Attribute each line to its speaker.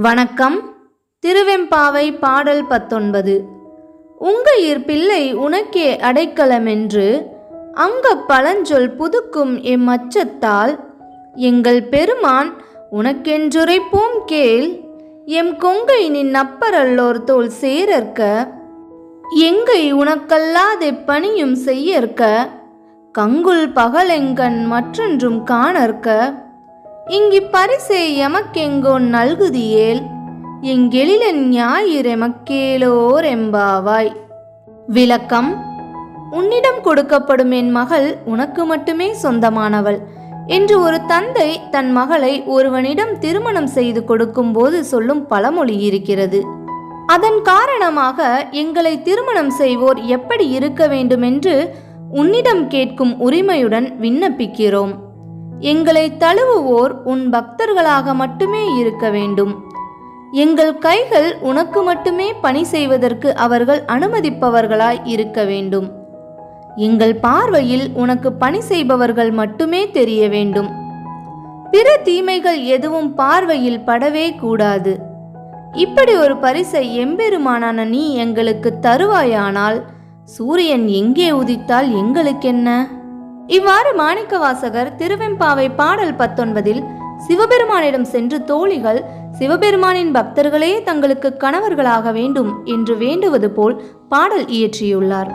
Speaker 1: வணக்கம். திருவெம்பாவை பாடல் பத்தொன்பது. உங்கயிர் பிள்ளை உனக்கே அடைக்கலமென்று அங்க பழஞ்சொல் புதுக்கும் எம் அச்சத்தால் எங்கள் பெருமான் உனக்கென்றுரைப்போம் கேள் எம் கொங்கை நின் அப்பரல்லோர் தோல் சேரற்க எங்கை உனக்கல்லாதே பணியும் செய்யற்க கங்குல் பகலெங்கண் மற்றொன்றும் காணற்க. இங்கி பரிசே எமக்கெங்கோன் நல்குதியேல். எங்கெழிலன் ஞாயிறெமக்கேலோர் எம்பாவாய். விளக்கம் உன்னிடம் கொடுக்கப்படும் என் மகள் உனக்கு மட்டுமே சொந்தமானவள் என்று ஒரு தந்தை தன் மகளை ஒருவனிடம் திருமணம் செய்து கொடுக்கும்போது சொல்லும் பழமொழி இருக்கிறது. அதன் காரணமாக எங்களை திருமணம் செய்வோர் எப்படி இருக்க வேண்டுமென்று உன்னிடம் கேட்கும் உரிமையுடன் விண்ணப்பிக்கிறோம். எங்களை தழுவுவோர் உன் பக்தர்களாக மட்டுமே இருக்க வேண்டும். எங்கள் கைகள் உனக்கு மட்டுமே பணி செய்வதற்கு அவர்கள் அனுமதிப்பவர்களாய் இருக்க வேண்டும். எங்கள் பார்வையில் உனக்கு பணி செய்பவர்கள் மட்டுமே தெரிய வேண்டும். பிற தீமைகள் எதுவும் பார்வையில் படவே கூடாது. இப்படி ஒரு பரிசை எம்பெருமானான நீ எங்களுக்கு தருவாயானால் சூரியன் எங்கே உதித்தால் எங்களுக்கென்ன? இவ்வாறு மாணிக்கவாசகர் திருவெம்பாவை பாடல் பத்தொன்பதில் சிவபெருமானிடம் சென்று தோழிகள் சிவபெருமானின் பக்தர்களே தங்களுக்கு கணவர்களாக வேண்டும் என்று வேண்டுவது போல் பாடல் இயற்றியுள்ளார்.